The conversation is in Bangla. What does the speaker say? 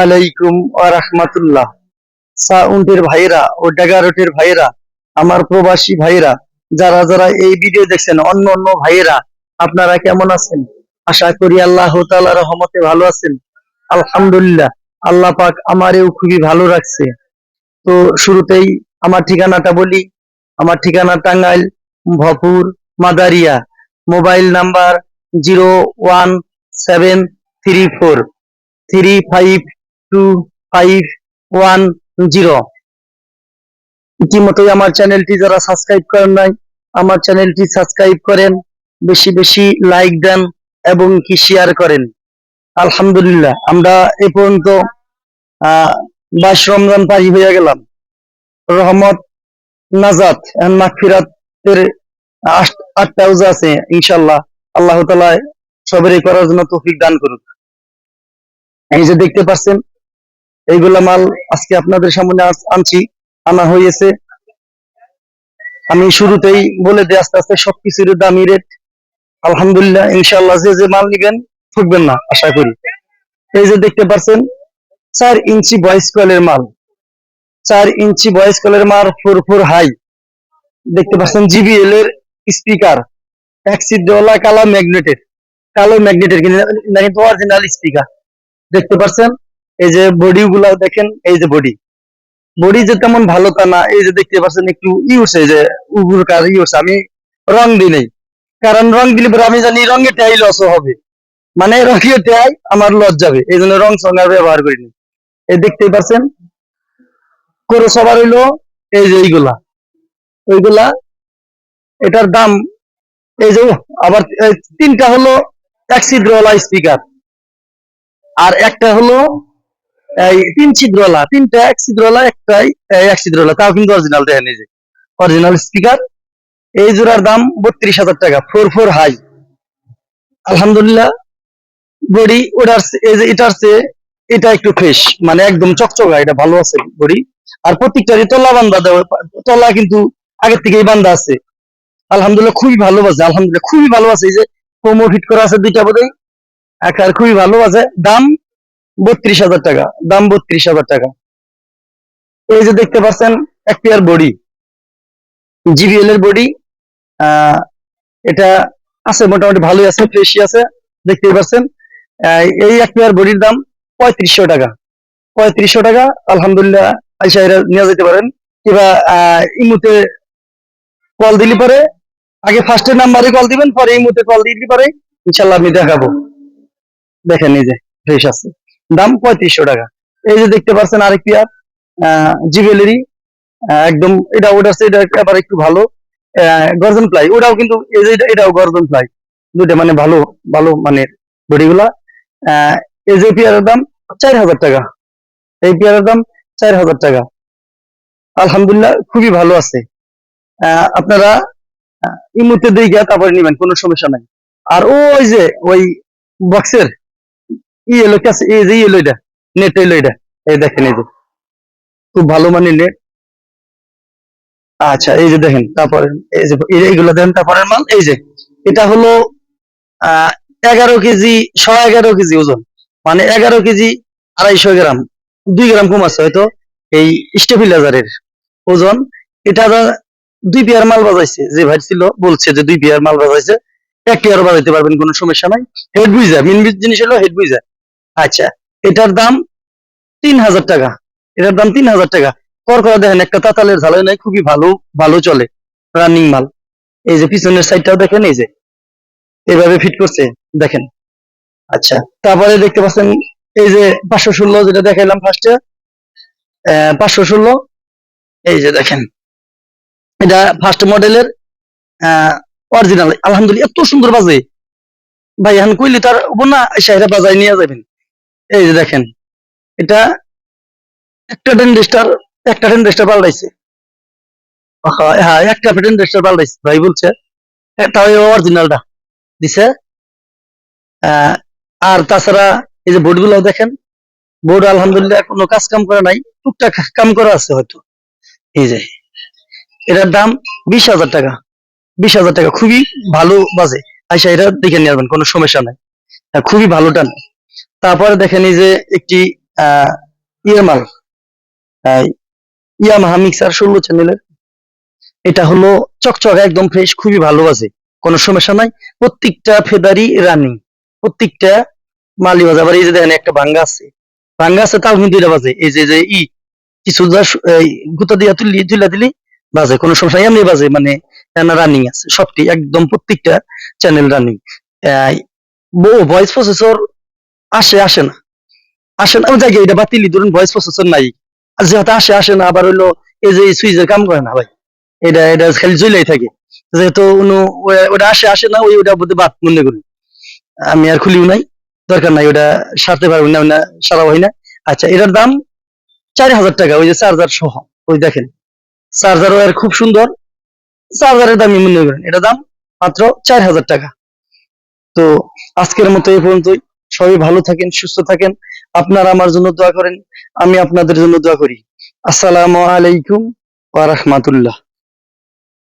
আলাইকুম রাহমাতুল্লাহ। সাউন্ডের ভাইরা ও ডেগারটের ভাইরা আমার প্রবাসী ভাইরা যারা যারা এই ভিডিও দেখছেন, অন্য অন্য ভাইরা আপনারা কেমন আছেন? আশা করি আল্লাহ রহমতে ভালো আছেন। আলহামদুলিল্লাহ, আল্লাহ পাক আমারেও খুবই ভালো রাখছে। তো শুরুতেই আমার ঠিকানাটা বলি। আমার ঠিকানা Tangail, Bhapur, Madaria. Mobile number zero one seven three four. Three five two five one zero আমার চ্যানেলটি যারা সাবস্ক্রাইব করেন নাই, আমার চ্যানেলটি সাবস্ক্রাইব করেন, বেশি বেশি লাইক দেন এবং কি শেয়ার করেন। আলহামদুলিল্লাহ, আমরা এ পর্যন্ত বাইশ রমজান পারি হয়ে গেলাম। রহমত, নাজাত আট- আটটা আছে ইনশাল্লাহ আল্লাহ তালা সবেরই করার জন্য তৌফিক দান করুক। এই যে দেখতে পাচ্ছেন, এইগুলা মাল আজকে আপনাদের সামনে আনছি, আনা হয়েছে আমি শুরুতেই বলে দিই, আস্তে আস্তে সবকিছুর দামি রেট আলহামদুলিল্লাহ ইনশাল্লাহ যে যে মাল নিবেন, ঠকবেন না, আশা করি। এই যে দেখতে পাচ্ছেন, চার ইঞ্চি ভয়েস কলের মাল। চার ইঞ্চি ভয়েস কলের মাল ফোর ফোর হাই। দেখতে পাচ্ছেন জিবিএল এর স্পিকার। এক সিদ্ধওয়ালা কালো ম্যাগনেটের। কালো ম্যাগনেটের কিন্তু অরিজিনাল স্পিকার দেখতে পাচ্ছেন এই যে বডি গুলা দেখেন, এই যে বডি বডি যে তেমন ভালো তা না, এই যে দেখতে পাচ্ছেন একটু ইউস এই যে উগুর কার ইউস আমি রং দিই নেই। কারণ রং দিলে পরে আমি জানি রঙে টাই লস হবে। মানে রঙে টাই আমার লস যাবে। এই জন্য রং সঙ্গে ব্যবহার করিনি এই দেখতেই পাচ্ছেন করে সবার হইল এই যে এইগুলা। ওইগুলা, এটার দাম, এই যে আবার তিনটা হলো এক ছিদ্রওয়ালা স্পিকার আর একটা হলো, এই তিন ছিদ্রওয়ালা তিনটা এক ছিদ্রওয়ালা একটাই এক ছিদ্রওয়ালা তাও কিন্তু অরিজিনাল দেখেন এই যে অরিজিনাল স্পিকার এই জোড়ার দাম বত্রিশ হাজার টাকা ফোর ফোর হাই আলহামদুলিল্লাহ বডি ওটার এই যে এটার এটা একটু ফ্রেশ মানে একদম চকচকা, এটা ভালো আছে বডি আর প্রত্যেকটারই তলা বান্ধা দেওয়া, তলা কিন্তু আগের থেকেই বান্ধা আছে। আলহামদুলিল্লাহ, খুবই ভালো আছে আলহামদুলিল্লাহ, খুবই ভালো আছে। এই যে প্রোমো ফিট করা আছে দুইটা বোধহয়, আর খুবই ভালো আছে দাম বত্রিশ হাজার টাকা, দাম বত্রিশ হাজার টাকা। এই যে দেখতে পাচ্ছেন, এক পেয়ার বডি জিবিএল এর বডি এটা আছে, মোটামুটি ভালোই আছে ফ্রেশই আছে, দেখতেই পাচ্ছেন। এই এক বডির দাম পঁয়ত্রিশশো টাকা। পঁয়ত্রিশশো টাকা, আলহামদুলিল্লাহ, আইসা এরা নিয়ে যেতে পারেন। কিংবা ইমুতে কল দিলে পরে, আগে ফার্স্টের নাম্বারে কল দিবেন, পরে ইমুতে কল দিলে পরে, ইনশাল্লাহ আমি দেখাবো। দেখেন এই যে ফ্রেশ আছে। দাম পঁয়ত্রিশশো টাকা। এই যে দেখতে পাচ্ছেন আরেক পেয়ার জিবেলেরই একদম এটা ওটা এটা আবার একটু ভালো। গর্জন প্লাই ওটাও কিন্তু এই যে এটা- এটাও গর্জন প্লাই দুইটা মানে ভালো ভালো মানের বডিগুলা। এই যে পেয়ারের দাম চার হাজার টাকা। এই পেয়ারের দাম চার হাজার টাকা। আলহামদুলিল্লাহ খুবই ভালো আছে। আপনারা ইমুতে দিয়ে তারপরে নেবেন, কোনো সমস্যা নাই। আর ওই যে, ওই বক্সের ইয়েলো কাছে এই যে এলো এটা এই দেখেন, এই যে। খুব ভালো মানের নেট আচ্ছা এই যে দেখেন, তারপরে, এই যে এইগুলো দেখেন মাল, এই যে। এটা হলো এগারো কেজি ছ এগারো কেজি ওজন। মানে এগারো কেজি আড়াইশো গ্রাম, দুই গ্রাম কম আছে হয়তো, এই স্টেবিলাইজারের ওজন। এটা দুই পেয়ার মাল বাজাইছে, যে ভাই ছিল, বলছে যে দুই পেয়ার মাল বাজাইছে, এক পেয়ার বাজাইতে পারবেন, কোনো সমস্যা নাই। হেড বুঝা মেন জিনিস হলো হেড বুঝা আচ্ছা এটার দাম তিন হাজার টাকা। এটার দাম তিন হাজার টাকা। কর, করা, দেখেন, একটা তাতালের ঝালাই নাই, খুবই ভালো ভালো চলে রানিং মাল। এই যে পিছনের সাইডটাও দেখেন, এই যে, এভাবে ফিট করছে, দেখেন। আচ্ছা তারপরে দেখতে পাচ্ছেন, এই যে পাঁচশো ষোলো যেটা দেখাইলাম ফার্স্টে পাঁচশো ষোলো, এই যে দেখেন। এটা ফার্স্ট মডেলের অরিজিনাল আলহামদুলিল্লাহ, এত সুন্দর বাজে। ভাই, এখন কইলি তার উপর না সাইরা বাজায় নিয়ে যাবেন। এই যে দেখেন, এটা একটা টেন্ডেস্টার একটা টেন্ডেস্টার পাল্টাইছে। হ্যাঁ একটা টেন্ডেস্টার পাল্টাইছে, ভাই বলছে। তাও অরিজিনালটা দিছে। আর তাছাড়া এই যে বোর্ডগুলো দেখেন বোর্ড আলহামদুলিল্লাহ কোনো কাজ কাম করে নাই, টুকটাক কাম করা আছে হয়তো। এই যে, এটার দাম বিশ হাজার টাকা। বিশ হাজার টাকা, খুবই ভালো বাজে। আইসা এটা দেখে নিয়ে আসবেন কোনো সমস্যা নাই। খুবই ভালো টান তারপরে দেখেন এই যে একটি আহ ইয়ে মাল ইয়ামাহা মিক্সার ষোলো চ্যানেলের এটা হলো চকচক, একদম ফ্রেশ খুবই ভালো আছে। কোনো সমস্যা নাই। প্রত্যেকটা ফেদারি রানিং প্রত্যেকটা মালি বাজে আবার এই যে দেখেন একটা ভাঙ্গা আছে। ভাঙ্গা আছে, তাও কিন্তু এটা বাজে। এই যে যে ই, কিছু গুতা দিয়া তুলি, তুলা দিলি, বাজে। কোনো সমস্যা এমনি বাজে মানে রানিং আছে। সবটি একদম প্রত্যেকটা চ্যানেল রানিং ভয়েস প্রসেসর আসে আসে না। আসে না ওই জায়গায় এটা বাতিলি ধরুন ভয়েস প্রসেসর নাই। যেহেতু আসে আসে না, আবার হইল এই যে সুইচের কাম করে না ভাই। এটা এটা খালি জ্বলেই থাকে। যেহেতু ওটা আসে আসে না, ওই ওটা বোধ বাদ মনে করি। আমি আর খুলিও নাই, দরকার নাই, ওটা সারতে পারব না না সারা হয় না। আচ্ছা এটার দাম চার হাজার টাকা, ওই যে চার্জার সহ, ওই দেখেন। চার্জার ওয়ার খুব সুন্দর। চার্জারের দামই মনে করেন এটা দাম মাত্র চার হাজার টাকা। তো আজকের মতো এই পর্যন্তই। সবাই ভালো থাকেন, সুস্থ থাকেন। আপনারা আমার জন্য দোয়া করেন, আমি আপনাদের জন্য দোয়া করি। আসসালামু আলাইকুম ওয়া রাহমাতুল্লাহ।